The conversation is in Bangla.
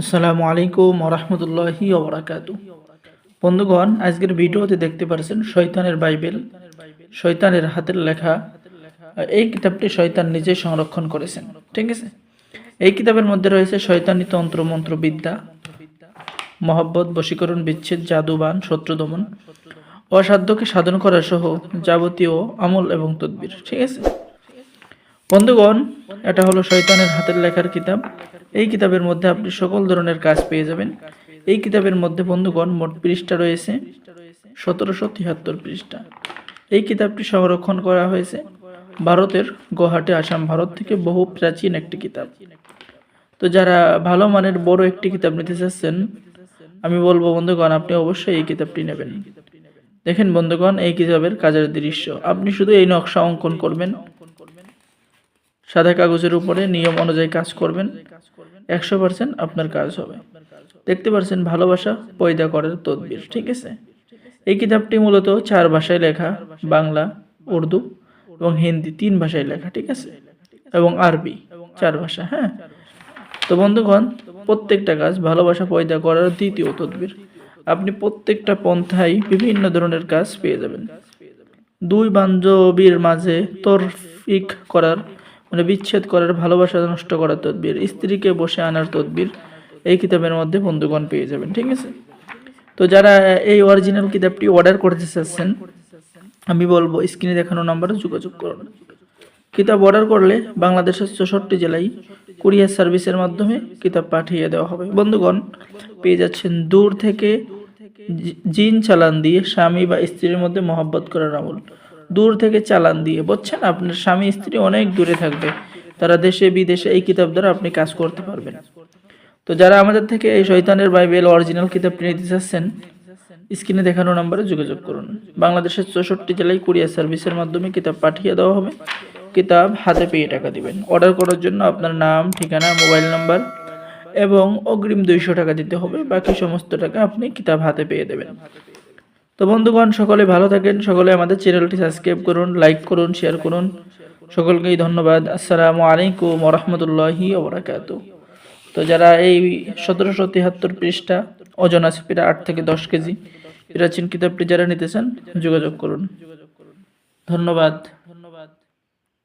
আসসালামু আলাইকুম রহমতুল্লাহি ওবরাকাতু বন্ধুগণ, আজকের ভিডিওতে দেখতে পারছেন শয়তানের বাইবেল, শয়তানের হাতের লেখা। এই কিতাবটি শয়তান নিজে সংরক্ষণ করেছেন, ঠিক আছে? এই কিতাবের মধ্যে রয়েছে শয়তানি তন্ত্র বিদ্যা মহব্বত, বশীকরণ, বিচ্ছেদ, জাদুবান শত্রু দমন অসাধ্যকে সাধন করা সহ যাবতীয় আমল এবং তদ্বির, ঠিক আছে? বন্ধুগণ, এটা হলো শয়তানের হাতের লেখার কিতাব। এই কিতাবের মধ্যে আপনি সকল ধরনের কাজ পেয়ে যাবেন। এই কিতাবের মধ্যে, বন্ধুগণ, মোট পৃষ্ঠা রয়েছে, সতেরোশো তিয়াত্তর পৃষ্ঠা। এই কিতাবটি সংরক্ষণ করা হয়েছে ভারতের গুয়াহাটি, আসাম, ভারত থেকে বহু প্রাচীন একটি কিতাব। তো যারা ভালো মানের বড় একটি কিতাব নিতে চাচ্ছেন, আমি বলব, বন্ধুগণ, আপনি অবশ্যই এই কিতাবটি নেবেন। দেখেন, বন্ধুগণ, এই কিতাবের কাজের দৃশ্য। আপনি শুধু এই নকশা অঙ্কন করবেন। সাদা কাগজের উপরে নিয়ম অনুযায়ী কাজ করবেন। একশো পার্সেন্ট আপনার কাজ হবে। দেখতে পাচ্ছেন ভালোবাসা পয়দা করার তদবির, ঠিক আছে? এই কিতাবটি মূলত চার ভাষায় লেখা, বাংলা, উর্দু এবং হিন্দি তিন ভাষায় লেখা, ঠিক আছে? এবং আরবি চার ভাষা হ্যাঁ? তো বন্ধুগণ, প্রত্যেকটা কাজ ভালোবাসা পয়দা করার দ্বিতীয় তদবির। আপনি প্রত্যেকটা পন্থায় বিভিন্ন ধরনের কাজ পেয়ে যাবেন। দুই বান্ধবীর মাঝে তরফিক করার মানে বিচ্ছেদ করার ভালোবাসা নষ্ট করার তদবির, স্ত্রীকে বসে আনার তদবির, এই কিতাবের মধ্যে বন্ধুগণ পেয়ে যাবেন, ঠিক আছে? তো যারা এই অরিজিনাল কিতাবটি অর্ডার করতে চাচ্ছেন, আমি বলব স্ক্রিনে দেখানো নাম্বারে যোগাযোগ করুন। কিতাব অর্ডার করলে বাংলাদেশের চৌষট্টি জেলায় কুরিয়ার সার্ভিসের মাধ্যমে কিতাব পাঠিয়ে দেওয়া হবে। বন্ধুগণ, পেয়ে যাচ্ছেন দূর থেকে জিন চালান দিয়ে স্বামী বা স্ত্রীর মধ্যে মহব্বত করার আমল। দূর থেকে চালান দিয়ে, বুঝছেন? আপনার স্বামী, স্ত্রী অনেক দূরে থাকবে। তারা দেশে, বিদেশে এই কিতাব দ্বারা আপনি কাজ করতে পারবেন। তো যারা আমাদের থেকে এই শয়তানের বাইবেল অরিজিনাল কিতাবটি নিতে চাচ্ছেন, স্ক্রিনে দেখানো নম্বরে যোগাযোগ করুন। বাংলাদেশের চৌষট্টি জেলায় কুরিয়ার সার্ভিসের মাধ্যমে কিতাব পাঠিয়ে দেওয়া হবে। কিতাব হাতে পেয়ে টাকা দিবেন। অর্ডার করার জন্য আপনার নাম, ঠিকানা, মোবাইল নাম্বার এবং অগ্রিম দুইশো টাকা দিতে হবে। বাকি সমস্ত টাকা আপনি কিতাব হাতে পেয়ে দেবেন। তো বন্ধুগণ, সকলে ভালো থাকেন, সকলে আমাদের চ্যানেলটি সাবস্ক্রাইব করুন, লাইক করুন শেয়ার করুন। সকলকেই ধন্যবাদ। আসসালামু আলাইকুম রহমতুল্লাহি ওবরাকাত তো যারা এই সতেরোশো তিয়াত্তর পৃষ্ঠা, ওজন আছে প্রায় আট থেকে দশ কেজি, প্রাচীন কিতাবটি যারা নিতেছেন, যোগাযোগ করুন। ধন্যবাদ।